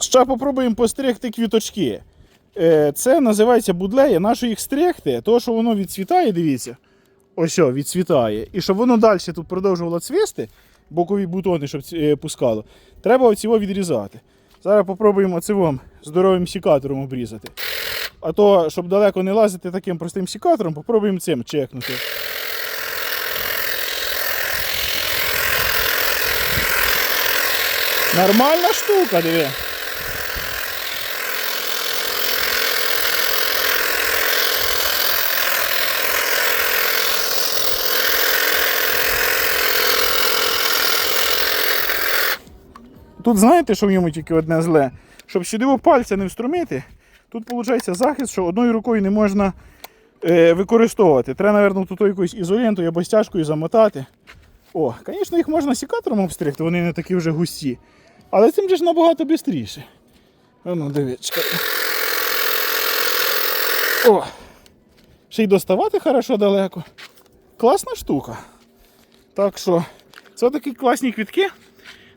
Ще попробуємо постригти квіточки. Е, Це називається будлея. Нащо їх стригти? Тому що воно відцвітає, дивіться. Ось, відцвітає. І щоб воно далі тут продовжувало цвісти, бокові бутони, щоб е, пускало, треба оцього відрізати. Зараз попробуємо цивом здоровим сікатором обрізати. А то, щоб далеко не лазити таким простим сікатором, попробуємо цим чекнути. Нормальна штука, диви. Тут знаєте, що в ньому тільки одне зле? Щоб сюди пальця не встромити, тут виходить захист, що одною рукою не можна е, використовувати. Треба, мабуть, тут якоюсь ізолентою або стяжкою замотати. О, звісно, їх можна сікатором обстригти, вони не такі вже густі. Але цим же ж набагато швидше. Ну, дивіться. О! Ще й доставати хорошо далеко. Класна штука. Так що, це такі класні квітки.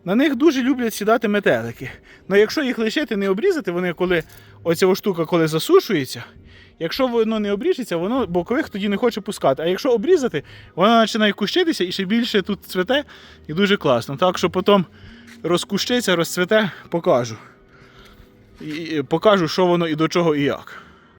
На них дуже люблять сідати метелики. Ну якщо їх лишити, не обрізати, вони коли оця штука коли засушується, якщо воно не обріжеться, воно бокових тоді не хоче пускати. А якщо обрізати, воно починає кущитися і ще більше тут цвете і дуже класно. Так що потім розкущиться, розцвете, покажу. І покажу, що воно і до чого і як.